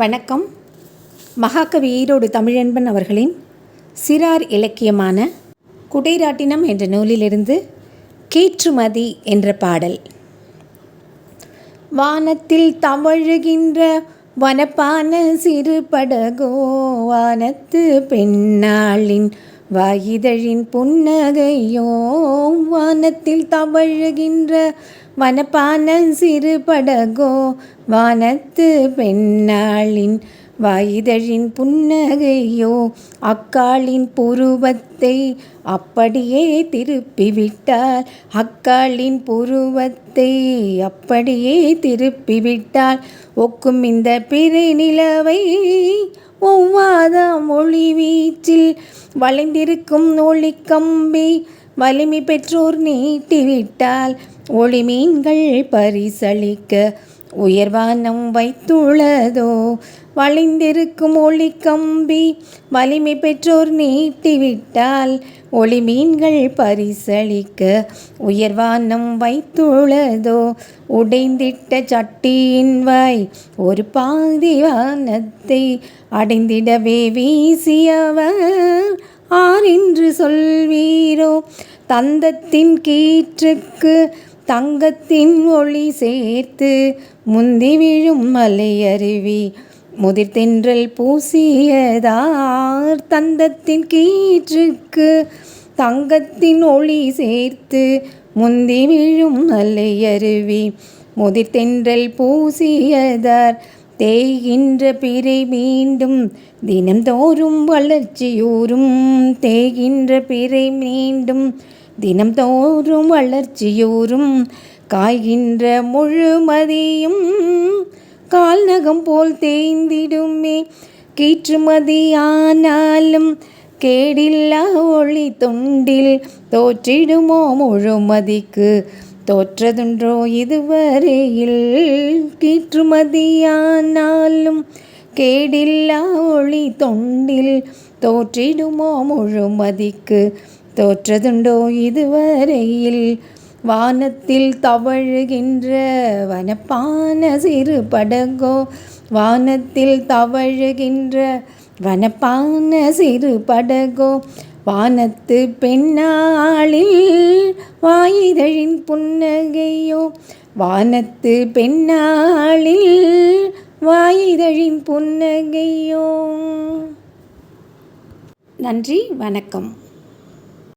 வணக்கம். மகாகவி ஈரோடு தமிழன்பன் அவர்களின் சிறார் இலக்கியமான குடைராட்டினம் என்ற நூலிலிருந்து கீற்றுமதி என்ற பாடல். வானத்தில் தவழுகின்ற வனப்பான சிறு படகோ வானத்து பெண்ணாளின் வாயிதழின் புன்னகையோ வானத்தில் தவழுகின்ற வனப்பான சிறு படகோ வானத்து பெண்ணாளின் வாய்தழின் புன்னகையோ அக்காளின் புருவத்தை அப்படியே திருப்பிவிட்டாள் அக்காளின் புருவத்தை அப்படியே திருப்பிவிட்டாள் ஒக்கும் இந்த பிறை நிலவை ஒவ்வாத மொழி வீச்சில் வளைந்திருக்கும் ஒளிக்கம்பி வலிமை பெற்றோர் நீட்டிவிட்டால் ஒளி மீன்கள் பரிசளிக்க உயர்வானம் வைத்துள்ளதோ வளைந்திருக்கும் கம்பி வலிமை பெற்றோர் நீட்டிவிட்டால் ஒளி மீன்கள் பரிசளிக்க உயர்வானம் வைத்துள்ளதோ உடைந்திட்ட சட்டியின் வாய் ஒரு பாதி வானத்தை அடைந்திடவே வீசியவர். ஆரென்று சொல்வீரோ தந்தத்தின் கீற்றுக்கு தங்கத்தின் ஒளி சேர்த்து முந்தி விழும் மலையருவி. முதிர்தென்றல் பூசியதார் தந்தத்தின் கீற்றுக்கு தங்கத்தின் ஒளி சேர்த்து முந்தி விழும் மலையருவி. முதிர்தென்றல் பூசியதார் தேய்கின்ற பிறை மீண்டும் தினம்தோறும் வளர்ச்சியூறும். தேய்கின்ற பிறை மீண்டும் தினம்தோறும் வளர்ச்சியூறும் காய்கின்ற முழுமதியும் கால்நகம் போல் தேய்ந்திடுமே. கீற்றுமதியானாலும் கேடில்லா ஒளி தொண்டில் தோற்றிடுமோ முழுமதிக்கு. தோற்றதுன்றோ இதுவரையில் கீற்றுமதியானாலும் கேடில்லா ஒளி தொண்டில் தோற்றிடுமோ முழுமதிக்கு. தோற்றதுண்டோ இதுவரையில்? வானத்தில் தவழுகின்ற வனப்பான சிறு படகோ வானத்தில் தவழுகின்ற வனப்பான சிறு படகோ? வானத்து பெண்ணாளில் வாயிதழின் புன்னகையோ? வானத்து பெண்ணாளில் வாயிதழின் புன்னகையோ? நன்றி வணக்கம்.